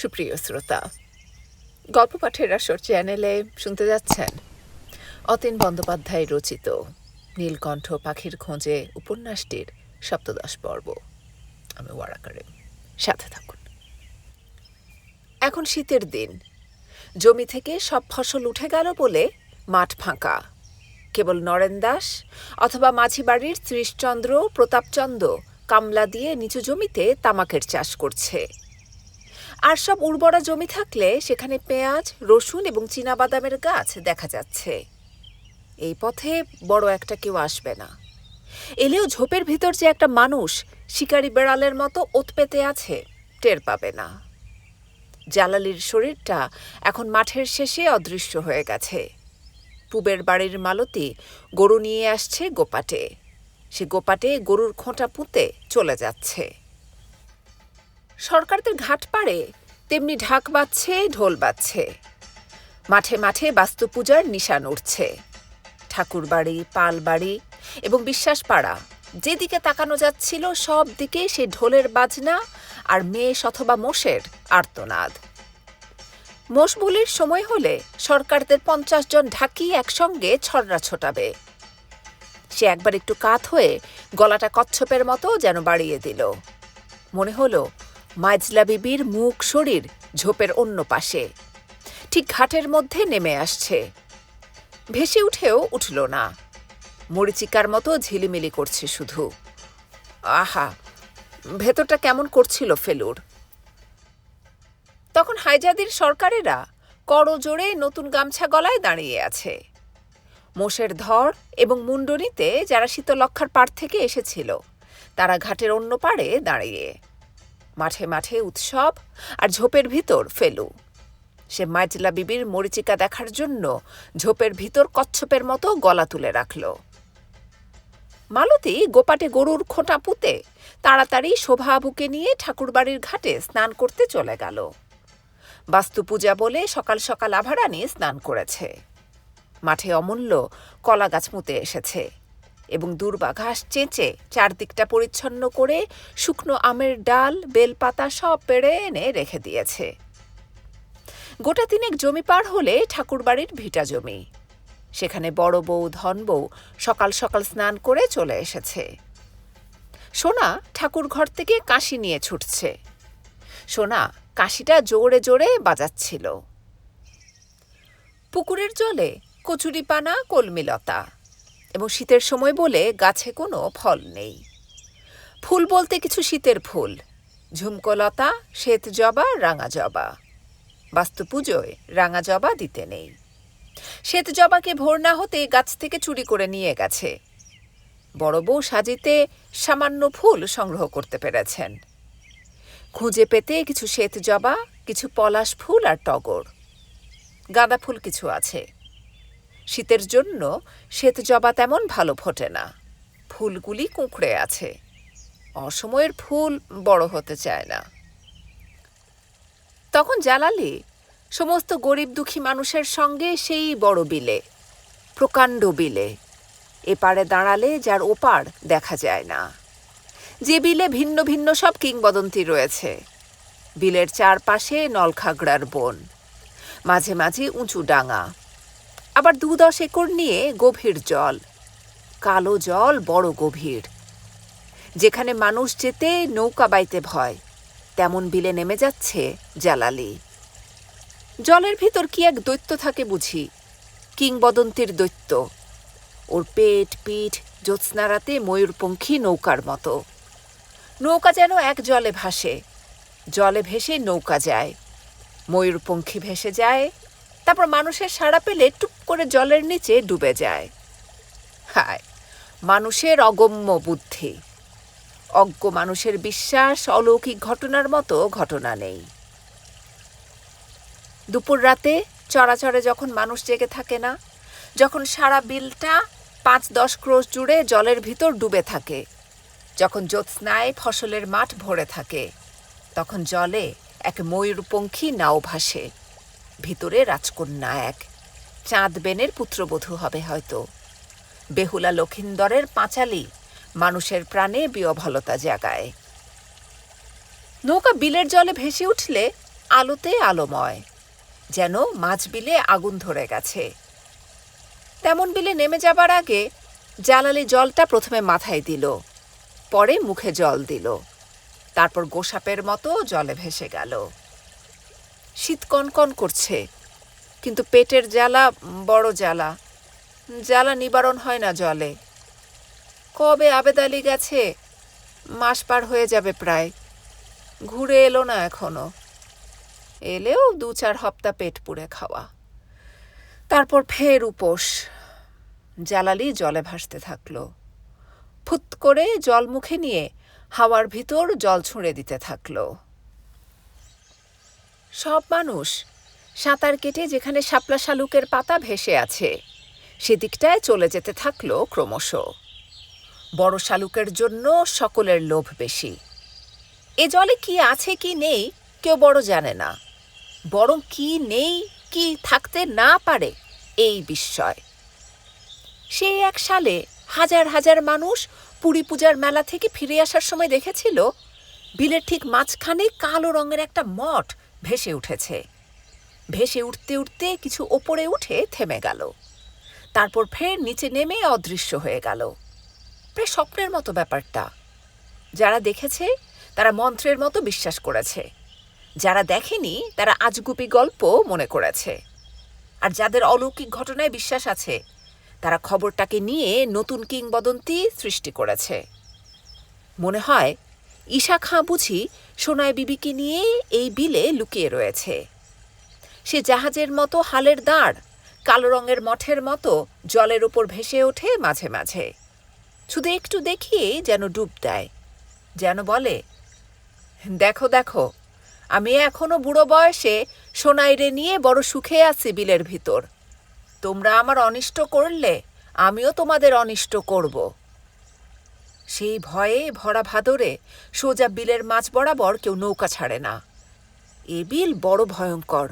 সুপ্রিয় শ্রোতা, গল্প পাঠের আসর চ্যানেলে শুনতে যাচ্ছেন অতীন বন্দ্যোপাধ্যায় রচিত নীলকণ্ঠ পাখির খোঁজে উপন্যাসটির সপ্তদশ পর্ব। আমি ওয়ারাকারে সাথে থাকুন। এখন শীতের দিন। জমি থেকে সব ফসল উঠে গেল বলে মাঠ ফাঁকা। কেবল নরেন দাস অথবা মাঝি বাড়ির ত্রিশচন্দ্র প্রতাপচন্দ্র কামলা দিয়ে নিচু জমিতে তামাকের চাষ করছে। আর সব উর্বরা জমি থাকলে সেখানে পেঁয়াজ, রসুন এবং চীনাবাদামের গাছ দেখা যাচ্ছে। এই পথে বড় একটা কেউ আসবে না। এলেও ঝোপের ভিতর যে একটা মানুষ শিকারি বেড়ালের মতো ওত পেতে আছে, টের পাবে না। জালালির শরীরটা এখন মাঠের শেষে অদৃশ্য হয়ে গেছে। পুবের বাড়ির মালতী গরু নিয়ে আসছে গোপাটে। সে গোপাটে গরুর খোঁটা পুঁতে চলে যাচ্ছে। সরকারদের ঘাট পাড়ে, তেমনি ঢাক বাজছে, ঢোল বাজছে। মাঠে মাঠে বাস্তু পূজার নিশান উঠছে। ঠাকুরবাড়ি, পালবাড়ি এবং বিশ্বাসপাড়া, যেদিকে তাকানো যাচ্ছিল সব দিকে সে ঢোলের বাজনা আর মেষ অথবা মোষের আর্তনাদ। মোষ বলির সময় হলে সরকারদের পঞ্চাশ জন ঢাকি একসঙ্গে ছড়রা ছোটাবে। সে একবার একটু কাত হয়ে গলাটা কচ্ছপের মতো যেন বাড়িয়ে দিল। মনে হলো মাইজলা বিবির মুখ শরীর ঝোপের অন্য পাশে। ঠিক ঘাটের মধ্যে নেমে আসছে। ভেসে উঠেও উঠল না। মরিচিকার মতো ঝিলিমিলি করছে শুধু। আহা, ভেতরটা কেমন করছিল ফেলুর। তখন হাইজাদির সরকারেরা করো জোরে নতুন গামছা গলায় দাঁড়িয়ে আছে। মোষের ধর এবং মুন্ডনিতে যারা শীতলক্ষার পাড় থেকে এসেছিল, তারা ঘাটের অন্য পাড়ে দাঁড়িয়ে। মাঠে মাঠে উৎসব আর ঝোপের ভিতর ফেলু। সে মাইজলা বিবির মরিচিকা দেখার জন্য ঝোপের ভিতর কচ্ছপের মতো গলা তুলে রাখল। মালতী গোপাটে গরুর খোঁটা পুঁতে তাড়াতাড়ি শোভা আবুকে নিয়ে ঠাকুরবাড়ির ঘাটে স্নান করতে চলে গেল। বাস্তু পূজা বলে সকাল সকাল আভারানি স্নান করেছে। মাঠে অমূল্য কলা গাছ মুতে এসেছে। এবং দুর্বা ঘাস চেঁচে চারদিকটা পরিচ্ছন্ন করে শুকনো আমের ডাল, বেলপাতা সব পেড়ে এনে রেখে দিয়েছে। গোটা তিনেক জমি পার হলে ঠাকুরবাড়ির ভিটা জমি। সেখানে বড় বউ, ধন বউ সকাল সকাল স্নান করে চলে এসেছে। সোনা ঠাকুর ঘর থেকে কাশি নিয়ে ছুটছে। সোনা কাশিটা জোরে জোরে বাজাচ্ছিল। পুকুরের জলে কচুরিপানা, কলমিলতা এবং শীতের সময় বলে গাছে কোনো ফল নেই। ফুল বলতে কিছু শীতের ফুল। ঝুমকলতা, শ্বেত জবা, রাঙা জবা। বাস্তু পুজোয় রাঙা জবা দিতে নেই। শ্বেত জবাকে ভোর না হতে গাছ থেকে চুরি করে নিয়ে গেছে। বড় বউ সাজিতে সামান্য ফুল সংগ্রহ করতে পেরেছেন। খুঁজে পেতে কিছু শ্বেত জবা, কিছু পলাশ ফুল আর টগর। গাঁদা ফুল কিছু আছে। শীতের জন্য শ্বেত জবা তেমন ভালো ফোটে না। ফুলগুলি কুঁকড়ে আছে। অসময়ের ফুল বড় হতে চায় না। তখন জালালি সমস্ত গরিব দুঃখী মানুষের সঙ্গে সেই বড় বিলে, প্রকাণ্ড বিলে, এপারে দাঁড়ালে যার ওপার দেখা যায় না। যে বিলে ভিন্ন ভিন্ন সব কিংবদন্তি রয়েছে। বিলের চারপাশে নলখাগড়ার বন, মাঝে মাঝে উঁচু ডাঙা আবার দু দশ একর নিয়ে গভীর জল। কালো জল বড় গভীর। যেখানে মানুষ যেতে নৌকা বাইতে ভয়। তেমন বিলে নেমে যাচ্ছে জালালি। জলের ভিতর কি এক দৈত্য থাকে বুঝি। কিংবদন্তির দৈত্য। ওর পেট, পিঠ, জ্যোৎস্নারাতে ময়ূরপঙ্খী নৌকার মতো। নৌকা যেন এক জলে ভাসে। জলে ভেসে নৌকা যায়। ময়ূরপঙ্খী ভেসে যায় তারপর মানুষের সাড়া পেলে টুপ করে জলের নিচে ডুবে যায়। হায়, মানুষের অগম্য বুদ্ধি। অজ্ঞ মানুষের বিশ্বাস অলৌকিক ঘটনার মতো ঘটনা নেই। দুপুর রাতে চড়াচড়ে যখন মানুষ জেগে থাকে না, যখন সারা বিলটা পাঁচ দশ ক্রোশ জুড়ে জলের ভিতর ডুবে থাকে, যখন জ্যোৎস্নায় ফসলের মাঠ ভরে থাকে, তখন জলে এক ময়ূরপঙ্খী নাও ভাসে। ভিতরে রাজকন্যা এক। চাঁদ বেনের পুত্রবধূ হবে হয়তো। বেহুলা লক্ষিন্দরের পাঁচালি মানুষের প্রাণে বিয়ভলতা জাগায়। নৌকা বিলের জলে ভেসে উঠলে আলোতে আলোময়, যেন মাছ বিলে আগুন ধরে গেছে। তেমন বিলে নেমে যাবার আগে জালালি জলটা প্রথমে মাথায় দিল, পরে মুখে জল দিল। তারপর গোসাপের মতো জলে ভেসে গেল। শীত কনকন করছে। কিন্তু পেটের জ্বালা বড় জ্বালা। জ্বালা নিবারণ হয় না জলে। কবে আবেদালি গেছে? মাস পার হয়ে যাবে প্রায়। ঘুরে এলো না এখনও। এলেও দু চার হপ্তা পেট পুড়ে খাওয়া। তারপর ফের উপোস। জ্বালালি জলে ভাসতে থাকল। ফুত করে জল মুখে নিয়ে হাওয়ার ভিতর জল ছুঁড়ে দিতে থাকল। সব মানুষ। সাঁতার কেটে যেখানে শাপলা শালুকের পাতা ভেসে আছে, সেদিকটায় চলে যেতে থাকল ক্রমশ। বড় শালুকের জন্য সকলের লোভ বেশি। এ জলে কি আছে কি নেই কেউ বড় জানে না। বরং কি নেই, কি থাকতে না পারে, এই বিস্ময়। সেই এক সালে হাজার হাজার মানুষ পুরী পূজার মেলা থেকে ফিরে আসার সময় দেখেছিল, বিলের ঠিক মাঝখানে কালো রঙের একটা মঠ ভেসে উঠেছে। ভেসে উঠতে উঠতে কিছু ওপরে উঠে থেমে গেল। তারপর ফের নিচে নেমে অদৃশ্য হয়ে গেল। প্রায় স্বপ্নের মতো ব্যাপারটা। যারা দেখেছে, তারা মন্ত্রের মতো বিশ্বাস করেছে। যারা দেখেনি, তারা আজগুপি গল্প মনে করেছে। আর যাদের অলৌকিক ঘটনায় বিশ্বাস আছে, তারা খবরটাকে নিয়ে নতুন কিংবদন্তি সৃষ্টি করেছে। মনে হয়, ঈশা খাঁ বুঝি সোনায় বিবিকে নিয়ে এই বিলে লুকিয়ে রয়েছে। সে জাহাজের মতো হালের দাঁড়, কালো রঙের মঠের মতো জলের উপর ভেসে ওঠে মাঝে মাঝে। শুধু একটু দেখিয়ে যেন ডুব দেয়। যেন বলে, দেখো দেখো, আমি এখনও বুড়ো বয়সে সোনাইরে নিয়ে বড় সুখে আছি বিলের ভিতর। তোমরা আমার অনিষ্ট করলে, আমিও তোমাদের অনিষ্ট করব। সেই ভয়ে ভরা ভাদরে সোজা বিলের মাছ বরাবর কেউ নৌকা ছাড়ে না। এ বিল বড় ভয়ঙ্কর।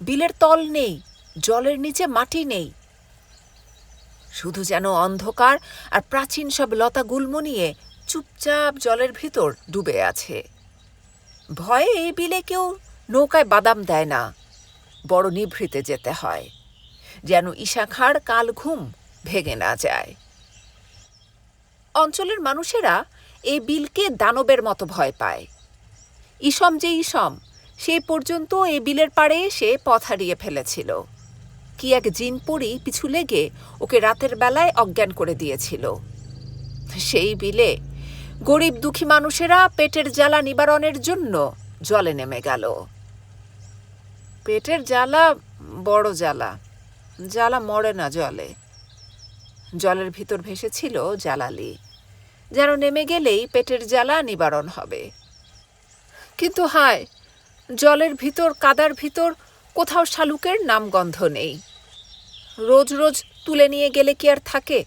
বিলের তল নেই, জলের নিচে মাটি নেই। শুধু যেন অন্ধকার আর প্রাচীন সব লতা গুল্ম নিয়ে চুপচাপ জলের ভিতর ডুবে আছে। ভয়ে এই বিলে কেউ নৌকায় বাদাম দেয় না। বড় নিভৃতে যেতে হয়। যেন ঈশাখার কাল ঘুম ভেঙে না যায়। অঞ্চলের মানুষেরা এই বিলকে দানবের মতো ভয় পায়। ইসম যে ইসম সেই পর্যন্ত এই বিলের পাড়ে এসে পথ হারিয়ে ফেলেছিল। কি এক জিন পড়ি পিছু লেগে ওকে রাতের বেলায় অজ্ঞান করে দিয়েছিল। সেই বিলে গরিব দুঃখী মানুষেরা পেটের জ্বালা নিবারণের জন্য জলে নেমে গেল। পেটের জ্বালা বড় জ্বালা জ্বালা মরে না জলে। জলের ভিতর ভেসেছিল জ্বালালি, যেন নেমে গেলেই পেটের জ্বালা নিবারণ হবে। কিন্তু হায়, জলের ভিতর, কাদার ভিতর কোথাও শালুকের নামগন্ধ নেই। রোজ রোজ তুলে নিয়ে গেলে কি আর থাকে?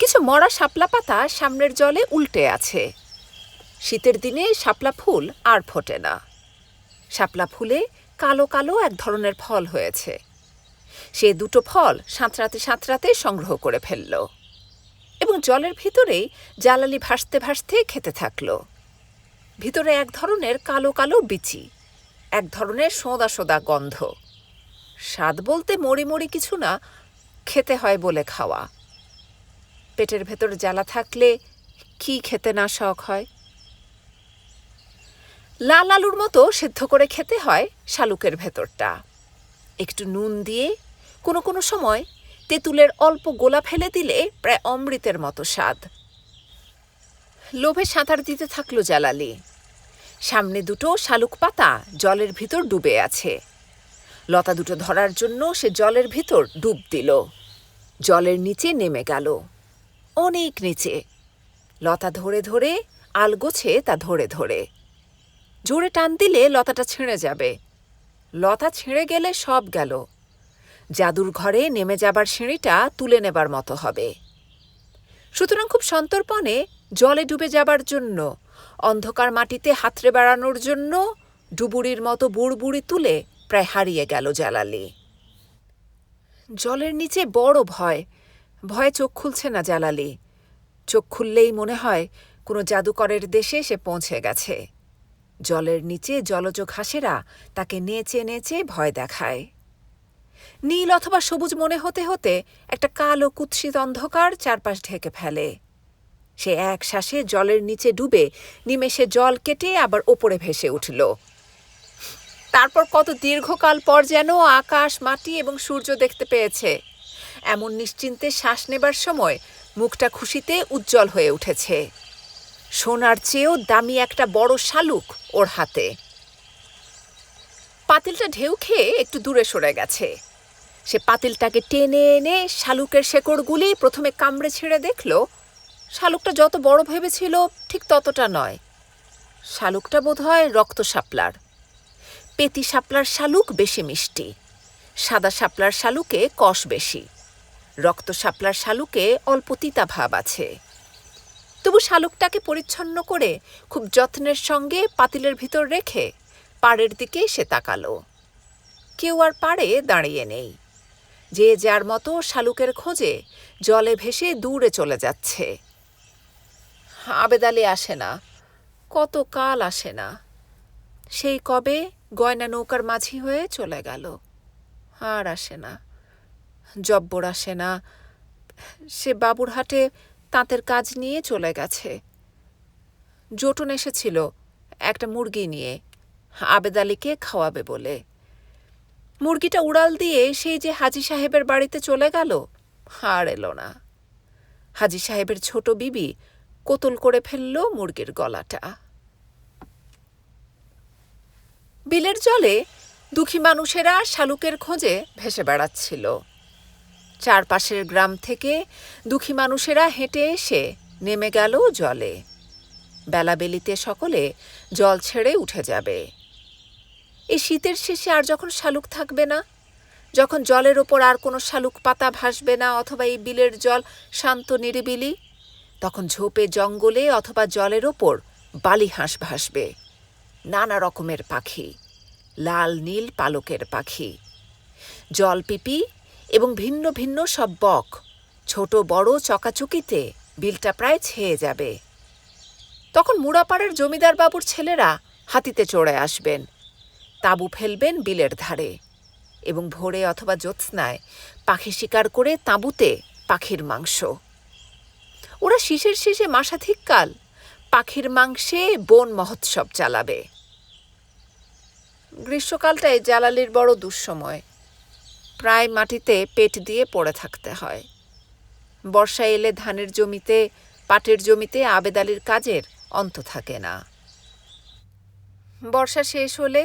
কিছু মরা শাপলা পাতা সামনের জলে উল্টে আছে। শীতের দিনে শাপলা ফুল আর ফোটে না। শাপলা ফুলে কালো কালো এক ধরনের ফল হয়েছে। সে দুটো ফল সাঁতরাতে সাঁতরাতে সংগ্রহ করে ফেলল। এবং জলের ভিতরেই জ্বালালি ভাসতে ভাসতে খেতে থাকল। ভিতরে এক ধরনের কালো কালো বিচি, এক ধরনের সোঁদা সোঁদা গন্ধ। স্বাদ বলতে মরি মরি কিছু না, খেতে হয় বলে খাওয়া। পেটের ভেতর জ্বালা থাকলে কি খেতে না শখ হয়? লাল আলুর মতো সেদ্ধ করে খেতে হয় শালুকের ভেতরটা। একটু নুন দিয়ে কোনো কোনো সময় তেঁতুলের অল্প গোলা ফেলে দিলে প্রায় অমৃতের মতো স্বাদ। লোভে সাঁতার দিতে থাকল জালালি। সামনে দুটো শালুক পাতা জলের ভিতর ডুবে আছে। লতা দুটো ধরার জন্য সে জলের ভিতর ডুব দিল। জলের নিচে নেমে গেল। অনেক নিচে। লতা ধরে ধরে আলগোছে তা ধরে ধরে। জোরে টান দিলে লতাটা ছিঁড়ে যাবে। লতা ছিঁড়ে গেলে সব গেল। জাদুর ঘরে নেমে যাবার সিঁড়িটা তুলে নেবার মতো হবে। সুতরাং খুব সন্তর্পণে জলে ডুবে যাবার জন্য, অন্ধকার মাটিতে হাতড়ে বেড়ানোর জন্য ডুবুরির মতো বুড়বুড়ি তুলে প্রায় হারিয়ে গেল জালালি। জলের নিচে বড় ভয়, ভয়ে চোখ খুলছে না জালালি। চোখ খুললেই মনে হয় কোনো জাদুকরের দেশে সে পৌঁছে গেছে। জলের নিচে জলজ ঘাসেরা তাকে নেচে নেচে ভয় দেখায়। নীল অথবা সবুজ মনে হতে হতে একটা কালো কুৎসিত অন্ধকার চারপাশ ঢেকে ফেলে। সে এক শ্বাসে জলের নিচে ডুবে নিমেষে জল কেটে আবার ওপরে ভেসে উঠল। তারপর কত দীর্ঘকাল পর যেন আকাশ, মাটি এবং সূর্য দেখতে পেয়েছে। এমন নিশ্চিন্তে শ্বাস নেবার সময় মুখটা খুশিতে উজ্জ্বল হয়ে উঠেছে। সোনার চেয়েও দামি একটা বড় শালুক ওর হাতে। পাতিলটা ঢেউ খেয়ে একটু দূরে সরে গেছে। সে পাতিলটাকে টেনে এনে শালুকের শেকড়গুলি প্রথমে কামড়ে ছেড়ে দেখল, শালুকটা যত বড় ভেবেছিল ঠিক ততটা নয়। শালুকটা বোধহয় রক্ত শাপলার। পেতি শাপলার শালুক বেশি মিষ্টি, সাদা শাপলার শালুকে কষ বেশি, রক্ত শাপলার শালুকে অল্প তিতা ভাব আছে। তবু শালুকটাকে পরিচ্ছন্ন করে খুব যত্নের সঙ্গে পাতিলের ভিতর রেখে পাড়ের দিকে সে তাকালো। কেউ আর পাড়ে দাঁড়িয়ে নেই। যে যার মতো শালুকের খোঁজে জলে ভেসে দূরে চলে যাচ্ছে। আবেদালি আসে না, কত কাল আসে না। সেই কবে গয়না নৌকার মাঝি হয়ে চলে গেল, আর আসে না। জব্বর আসে না, সে বাবুরহাটে তাঁতের কাজ নিয়ে চলে গেছে। জোটন এসেছিল একটা মুরগি নিয়ে আবেদ আলীকে খাওয়াবে বলে। মুরগিটা উড়াল দিয়ে সেই যে হাজি সাহেবের বাড়িতে চলে গেল, আর এলো না। হাজি সাহেবের ছোট বিবি কোতল করে ফেলল মুরগির গলাটা। বিলের জলে দুঃখী মানুষেরা শালুকের খোঁজে ভেসে বেড়াচ্ছিল। চারপাশের গ্রাম থেকে দুঃখী মানুষেরা হেঁটে এসে নেমে গেল জলে। বেলাবেলিতে সকলে জল ছেড়ে উঠে যাবে। এই শীতের শেষে আর যখন শালুক থাকবে না, যখন জলের ওপর আর কোনো শালুক পাতা ভাসবে না অথবা এই বিলের জল শান্ত নিরিবিলি, তখন ঝোপে জঙ্গলে অথবা জলের ওপর বালি হাঁস ভাসবে। নানা রকমের পাখি, লাল নীল পালকের পাখি, জলপিপি এবং ভিন্ন ভিন্ন সব বক, ছোট বড় চকাচুকিতে বিলটা প্রায় ছেয়ে যাবে। তখন মুড়াপাড়ার জমিদার বাবুর ছেলেরা হাতিতে চড়ে আসবেন। তাঁবু ফেলবেন বিলের ধারে এবং ভোরে অথবা জ্যোৎস্নায় পাখি শিকার করে তাঁবুতে পাখির মাংস। ওরা শীষের শেষে মাসাধিককাল পাখির মাংসে বন মহোৎসব চালাবে। গ্রীষ্মকালটায় জ্বালালির বড় দুঃসময়। প্রায় মাটিতে পেট দিয়ে পড়ে থাকতে হয়। বর্ষা এলে ধানের জমিতে, পাটের জমিতে আবেদালির কাজের অন্ত থাকে না। বর্ষা শেষ হলে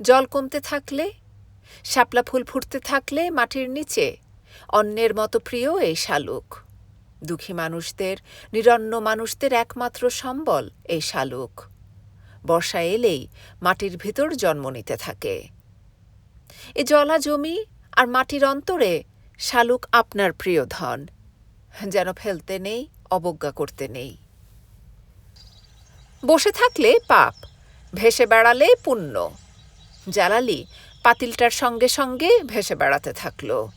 জল কমতে থাকলে, শাপলা ফুল ফুটতে থাকলে মাটির নিচে অন্যের মতো প্রিয় এই শালুক। দুঃখী মানুষদের, নিরন্ন মানুষদের একমাত্র সম্বল এই শালুক। বর্ষা এলেই মাটির ভিতর জন্ম নিতে থাকে। এ জলা জমি আর মাটির অন্তরে শালুক আপনার প্রিয় ধন, যেন ফেলতে নেই, অবজ্ঞা করতে নেই। বসে থাকলে পাপ, ভেসে বেড়ালে পুণ্য জালালি পাতিলটার সঙ্গে সঙ্গে ভেসে বেড়াতে থাকল।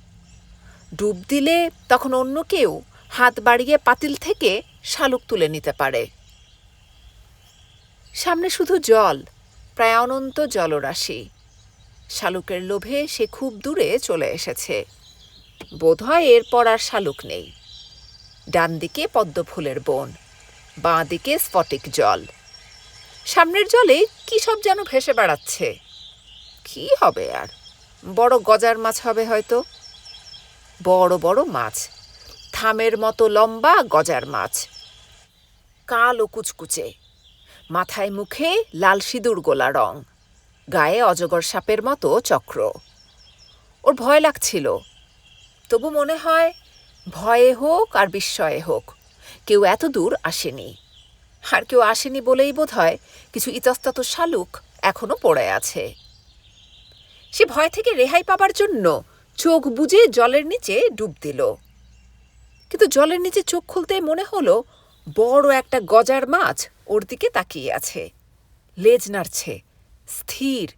ডুব দিলে তখন অন্য কেউ হাত বাড়িয়ে পাতিল থেকে শালুক তুলে নিতে পারে। সামনে শুধু জল, প্রায় অনন্ত জলরাশি। শালুকের লোভে সে খুব দূরে চলে এসেছে। বোধহয় এরপর আর শালুক নেই। ডান দিকে পদ্ম ফুলের বন বাঁ দিকে স্ফটিক জল। সামনের জলে কি সব যেন ভেসে বেড়াচ্ছে? কি হবে আর? বড় গজার মাছ হবে হয়তো। বড় বড় মাছ। থামের মতো লম্বা গজার মাছ। কালো কুচকুচে। মাথায় মুখে লাল সিঁদুর গোলা রং। গায়ে অজগর সাপের মতো চক্র। ওর ভয় লাগছিল। তবু মনে হয় ভয়ে হোক আর বিস্ময়ে হোক, কেউ এত দূর আসেনি। আর কেউ আসেনি বলেই বোধ হয় কিছু ইতস্তত শালুক এখনও পড়ে আছে। সে ভয় থেকে রেহাই পাবার জন্য চোখ বুজে জলের নিচে ডুব দিল। কিন্তু জলের নিচে চোখ খুলতে মনে হলো, বড় একটা গজার মাছ ওর দিকে তাকিয়ে আছে। লেজ নাড়ছে, স্থির।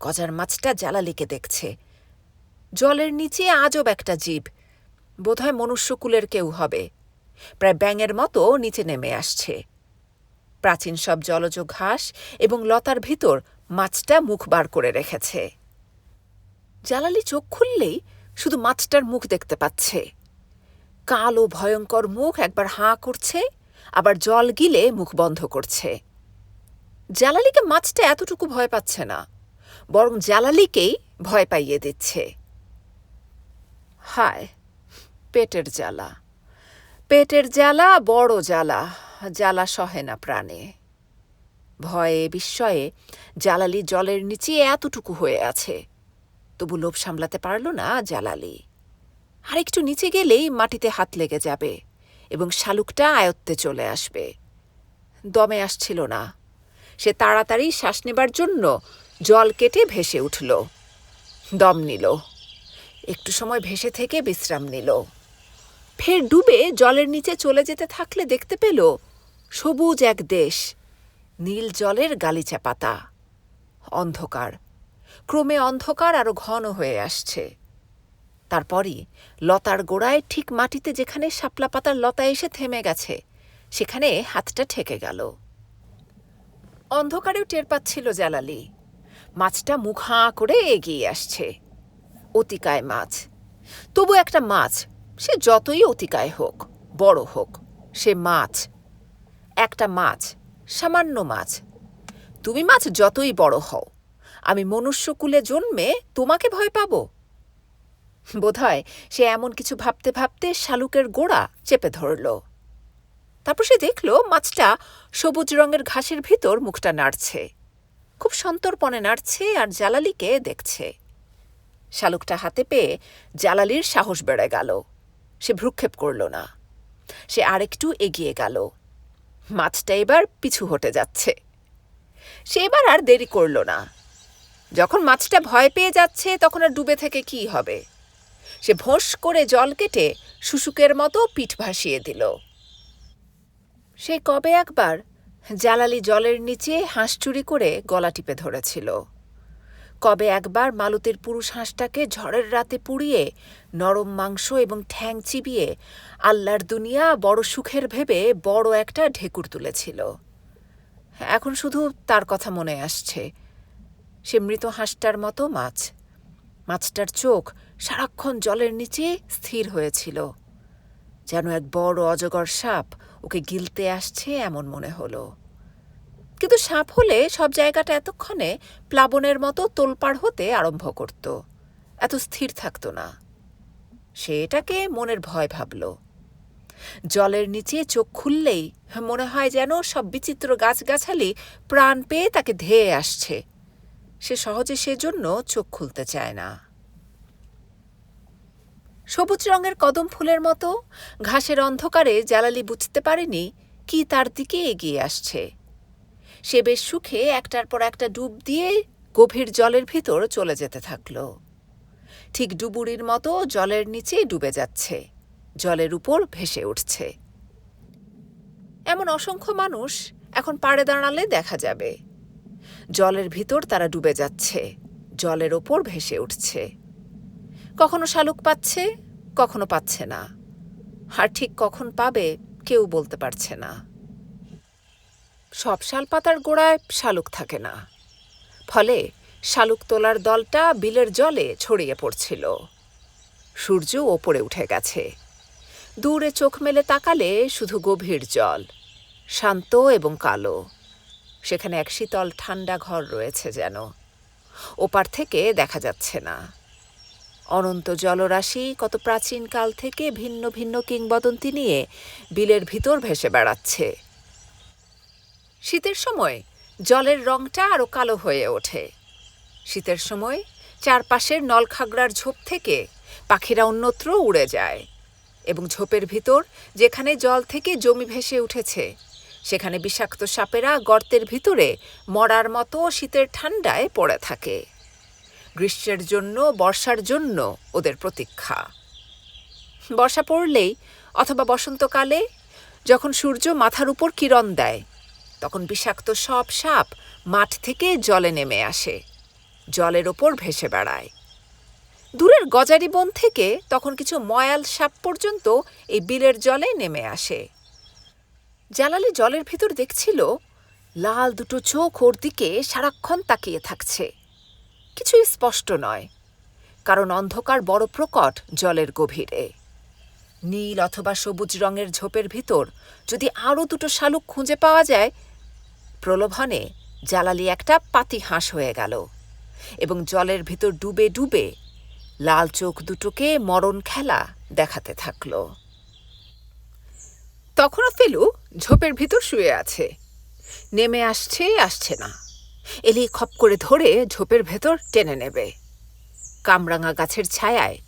গজার মাছটা জ্বালালিকে দেখছে। জলের নিচে আজব একটা জীব। বোধহয় মনুষ্যকুলের কেউ হবে। প্রায় ব্যাঙের মতো নিচে নেমে আসছে। প্রাচীন সব জলজ ঘাস এবং লতার ভিতর মাছটা মুখ বার করে রেখেছে। জালালি চোখ খুললেই শুধু মাছটার মুখ দেখতে পাচ্ছে। কালো, ভয়ঙ্কর মুখ একবার হাঁ করছে, আবার জল গিলে মুখ বন্ধ করছে। জালালিকে মাছটা এতটুকু ভয় পাচ্ছে না, বরং জালালিকেই ভয় পাইয়ে দিচ্ছে। হায়, পেটের জ্বালা। পেটের জ্বালা বড় জ্বালা জ্বালা সহে না প্রাণে। ভয়ে, বিস্ময়ে জালালি জলের নিচে এতটুকু হয়ে আছে। তবু লোভ সামলাতে পারল না জালালি। আর একটু নিচে গেলেই মাটিতে হাত লেগে যাবে এবং শালুকটা আয়ত্তে চলে আসবে। দমে আসছিল না। সে তাড়াতাড়ি শ্বাস নেবার জন্য জল কেটে ভেসে উঠল। দম নিল। একটু সময় ভেসে থেকে বিশ্রাম নিল। ফের ডুবে জলের নিচে চলে যেতে থাকলে দেখতে পেল সবুজ এক দেশ। নীল জলের গালিচা পাতা। অন্ধকার। ক্রমে অন্ধকার আরও ঘন হয়ে আসছে। তারপরই লতার গোড়ায় ঠিক মাটিতে যেখানে শাপলা পাতার লতা এসে থেমে গেছে, সেখানে হাতটা ঠেকে গেল। অন্ধকারেও টের পাচ্ছিল জালালি। মাছটা মুখ করে এগিয়ে আসছে। অতিকায় মাছ। তবু একটা মাছ, সে যতই অতিকায় হোক, বড় হোক, সে মাছ। একটা মাছ সামান্য মাছ। তুমি মাছ যতই বড় হও, আমি মনুষ্যকুলে জন্মে তোমাকে ভয় পাব। বোধহয় সে এমন কিছু ভাবতে ভাবতে শালুকের গোড়া চেপে ধরল। তারপর সে দেখল মাছটা সবুজ রঙের ঘাসের ভিতর মুখটা নাড়ছে। খুব সন্তর্পণে নাড়ছে আর জালালিকে দেখছে। শালুকটা হাতে পেয়ে জালালির সাহস বেড়ে গেল। সে ভ্রুক্ষেপ করল না। সে আরেকটু এগিয়ে গেল। মাছটা এবার পিছু হটে যাচ্ছে। সে এবার আর দেরি করল না। যখন মাছটা ভয় পেয়ে যাচ্ছে, তখন আর ডুবে থেকে কি হবে? সে ভোঁস করে জল কেটে শুশুকের মতো পিঠ ভাসিয়ে দিল। সে কবে একবার জালালি জলের নিচে হাঁস চুরি করে গলা টিপে ধরেছিল। কবে একবার মালতের পুরুষ হাঁসটাকে ঝড়ের রাতে পুড়িয়ে, নরম মাংস এবং ঠ্যাং চিবিয়ে আল্লাহর দুনিয়া বড় সুখের ভেবে বড় একটা ঢেকুর তুলেছিল। এখন শুধু তার কথা মনে আসছে। সে মৃত হাঁসটার মতো মাছ। মাছটার চোখ সারাক্ষণ জলের নিচে স্থির হয়েছিল। যেন এক বড় অজগর সাপ ওকে গিলতে আসছে এমন মনে হলো। কিন্তু সাপ হলে সব জায়গাটা এতক্ষণে প্লাবনের মতো তোলপাড় হতে আরম্ভ করত। এত স্থির থাকত না। সে এটাকে মনের ভয় ভাবল। জলের নিচে চোখ খুললেই মনে হয় যেন সব বিচিত্র গাছগাছালি প্রাণ পেয়ে তাকে ধেয়ে আসছে। সে সহজে সেজন্য চোখ খুলতে চায় না। সবুজ রঙের কদম ফুলের মতো ঘাসের অন্ধকারে জালালি বুঝতে পারেনি কি তার দিকে এগিয়ে আসছে। সে বেশ সুখে একটার পর একটা ডুব দিয়ে গভীর জলের ভিতর চলে যেতে থাকল। ঠিক ডুবুরির মতো জলের নিচে ডুবে যাচ্ছে। জলের উপর ভেসে উঠছে। এমন অসংখ্য মানুষ এখন পাড়ে দাঁড়ালে দেখা যাবে। জলের ভিতর তারা ডুবে যাচ্ছে। জলের ওপর ভেসে উঠছে। কখনো শালুক পাচ্ছে, কখনো পাচ্ছে না। আর ঠিক কখন পাবে কেউ বলতে পারছে না। সব শালপাতার গোড়ায় শালুক থাকে না। ফলে শালুক তোলার দলটা বিলের জলে ছড়িয়ে পড়ছিল। সূর্য ওপরে উঠে গেছে। দূরে চোখ মেলে তাকালে শুধু গভীর জল, শান্ত এবং কালো। সেখানে এক শীতল ঠান্ডা ঘর রয়েছে যেন। ওপার থেকে দেখা যাচ্ছে না। অনন্ত জলরাশি কত প্রাচীন কাল থেকে ভিন্ন ভিন্ন কিংবদন্তি নিয়ে বিলের ভিতর ভেসে বেড়াচ্ছে। শীতের সময় জলের রংটা আরও কালো হয়ে ওঠে। শীতের সময় চারপাশের নলখাগড়ার ঝোপ থেকে পাখিরা অন্যত্র উড়ে যায় এবং ঝোপের ভিতর যেখানে জল থেকে জমি ভেসে উঠেছে, সেখানে বিষাক্ত সাপেরা গর্তের ভিতরে মরার মতো শীতের ঠান্ডায় পড়ে থাকে। গ্রীষ্মের জন্য, বর্ষার জন্য ওদের প্রতীক্ষা। বর্ষা পড়লেই অথবা বসন্তকালে যখন সূর্য মাথার উপর কিরণ দেয় তখন বিষাক্ত সব সাপ মাঠ থেকে জলে নেমে আসে। জলের ওপর ভেসে বেড়ায়। দূরের গজারি বন থেকে তখন কিছু ময়াল সাপ পর্যন্ত এই বিলের জলে নেমে আসে। জালালি জলের ভিতর দেখছিল, লাল দুটো চোখ ওর দিকে সারাক্ষণ তাকিয়ে থাকছে। কিছুই স্পষ্ট নয়, কারণ অন্ধকার বড় প্রকট জলের গভীরে। নীল অথবা সবুজ রঙের ঝোপের ভিতর যদি আরও দুটো শালুক খুঁজে পাওয়া যায় প্রলোভনে জালালি একটা পাতি হাঁস হয়ে গেল এবং জলের ভিতর ডুবে ডুবে লাল চোখ দুটোকে মরণ খেলা দেখাতে থাকল। তখনও ফেলু ঝোপের ভিতর শুয়ে আছে। নেমে আসছে আসছে না। এলি খপ করে ধরে ঝোপের ভেতর টেনে নেবে। কামরাঙা গাছের ছায়ায়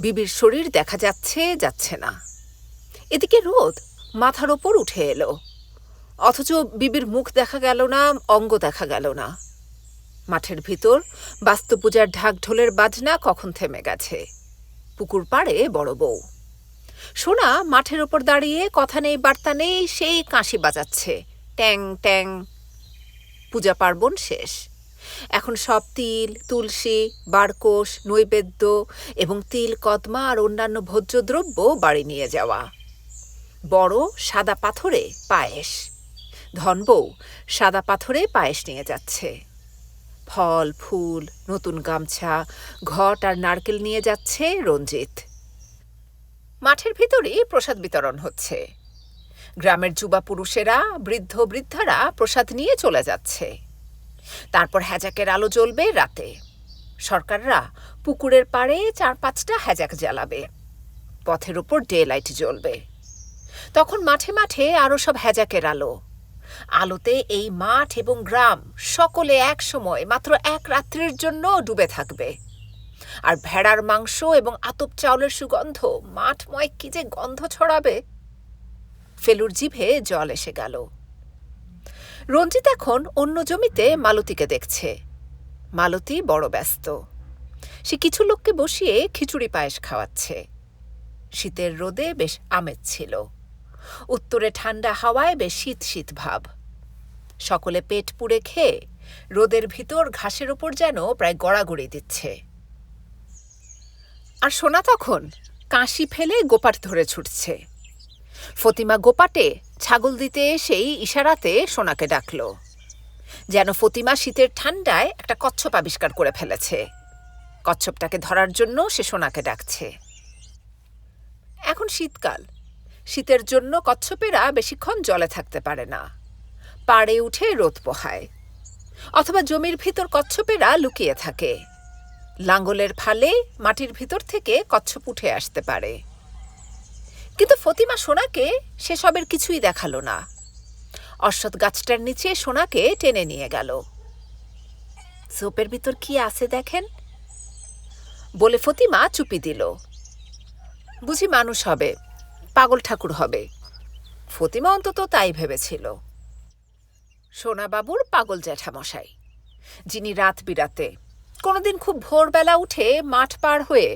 বিবির শরীর দেখা যাচ্ছে যাচ্ছে না। এদিকে রোদ মাথার ওপর উঠে এলো। অথচ বিবির মুখ দেখা গেল না, অঙ্গ দেখা গেল না। মাঠের ভিতর বাস্তুপূজার ঢাক ঢোলের বাজনা কখন থেমে গেছে? পুকুর পাড়ে বড় বউ। সোনা মাঠের ওপর দাঁড়িয়ে কথা নেই, বার্তা নেই, সেই কাঁশি বাজাচ্ছে। ট্যাং ট্যাং। পূজা পার্বণ শেষ। এখন সব তিল, তুলসী বারকোষ নৈবেদ্য এবং তিল, কদমা আর অন্যান্য ভোজ্যদ্রব্য বাড়ি নিয়ে যাওয়া। বড় সাদা পাথরে পায়েস। ধনবউ সাদা পাথরে পায়েস নিয়ে যাচ্ছে। ফল, ফুল, নতুন গামছা, ঘট আর নারকেল নিয়ে যাচ্ছে রঞ্জিত। মাঠের ভিতরেই প্রসাদ বিতরণ হচ্ছে। গ্রামের যুবা পুরুষেরা, বৃদ্ধ বৃদ্ধারা প্রসাদ নিয়ে চলে যাচ্ছে। তারপর হ্যাজাকের আলো জ্বলবে রাতে। সরকাররা পুকুরের পাড়ে চার পাঁচটা হ্যাজাক জ্বালাবে। পথের ওপর ডে লাইট জ্বলবে। তখন মাঠে মাঠে আরও সব হ্যাজাকের আলো। আলোতে এই মাঠ এবং গ্রাম সকলে এক সময় মাত্র এক রাত্রির জন্য ডুবে থাকবে। আর ভেড়ার মাংস এবং আতপ চাউলের সুগন্ধ মাঠময় কি যে গন্ধ ছড়াবে? ফেলুর জিভে জল এসে গেল। রঞ্জিত এখন অন্য জমিতে মালতীকে দেখছে। মালতী বড় ব্যস্ত। সে কিছু লোককে বসিয়ে খিচুড়ি পায়েস খাওয়াচ্ছে। শীতের রোদে বেশ আমেজ ছিল। উত্তরে ঠান্ডা হাওয়ায় বেশ শীত শীত ভাব। সকলে পেট পুড়ে খেয়ে রোদের ভিতর ঘাসের ওপর যেন প্রায় গড়াগড়ি দিচ্ছে। আর সোনা তখন কাশি ফেলে গোপাট ধরে ছুটছে। ফতিমা গোপাটে ছাগল দিতে এসেই ইশারাতে সোনাকে ডাকল। যেন ফতিমা শীতের ঠান্ডায় একটা কচ্ছপ আবিষ্কার করে ফেলেছে। কচ্ছপটাকে ধরার জন্য সে সোনাকে ডাকছে। এখন শীতকাল। শীতের জন্য কচ্ছপেরা বেশিক্ষণ জলে থাকতে পারে না। পাড়ে উঠে রোদ পোহায়। অথবা জমির ভিতর কচ্ছপেরা লুকিয়ে থাকে। লাঙ্গলের ফালে মাটির ভিতর থেকে কচ্ছপ উঠে আসতে পারে। কিন্তু ফতিমা সোনাকে সেসবের কিছুই দেখাল না। অশ্বৎ গাছটার নিচে সোনাকে টেনে নিয়ে গেল। সোপের ভিতর কি আছে দেখেন? বলে ফতিমা চুপি দিল। বুঝি মানুষ হবে। পাগল ঠাকুর হবে। ফতিমা অন্তত তাই ভেবেছিল। সোনাবাবুর পাগল জ্যাঠামশাই, যিনি রাত বিরাতে, কোনোদিন খুব ভোরবেলা উঠে মাঠ পার হয়ে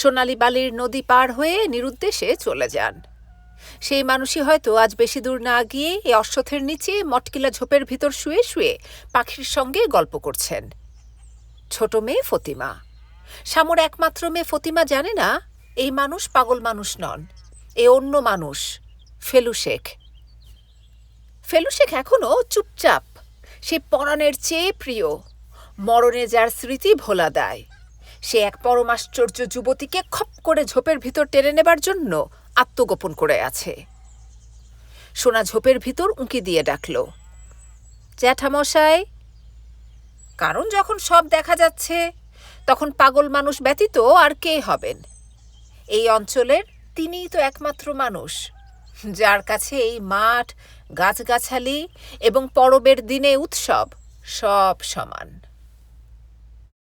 সোনালি বালির নদী পার হয়ে নিরুদ্দেশে চলে যান। সেই মানুষই হয়তো আজ বেশি দূর না গিয়ে এই অশ্বথের নিচে মটকিলা ঝোপের ভিতর শুয়ে শুয়ে পাখির সঙ্গে গল্প করছেন। ছোট মেয়ে ফতিমা শামুর একমাত্র মেয়ে ফতিমা জানে না, এই মানুষ পাগল মানুষ নন। এ অন্য মানুষ, ফেলু শেখ। ফেলু শেখ এখনও চুপচাপ, সে পরাণের চেয়ে প্রিয়, মরণে যার স্মৃতি ভোলা দেয়। সে এক পরমাশ্চর্য যুবতীকে খপ করে ঝোপের ভিতর টেনে নেবার জন্য আত্মগোপন করে আছে। সোনা ঝোপের ভিতর উঁকি দিয়ে ডাকল, জ্যাঠামশাই, কারণ যখন সব দেখা যাচ্ছে, তখন পাগল মানুষ ব্যতীত আর কে হবেন? এই অঞ্চলের তিনিই তো একমাত্র মানুষ, যার কাছে এই মাঠ, গাছগাছালি এবং পরবের দিনে উৎসব সব সমান।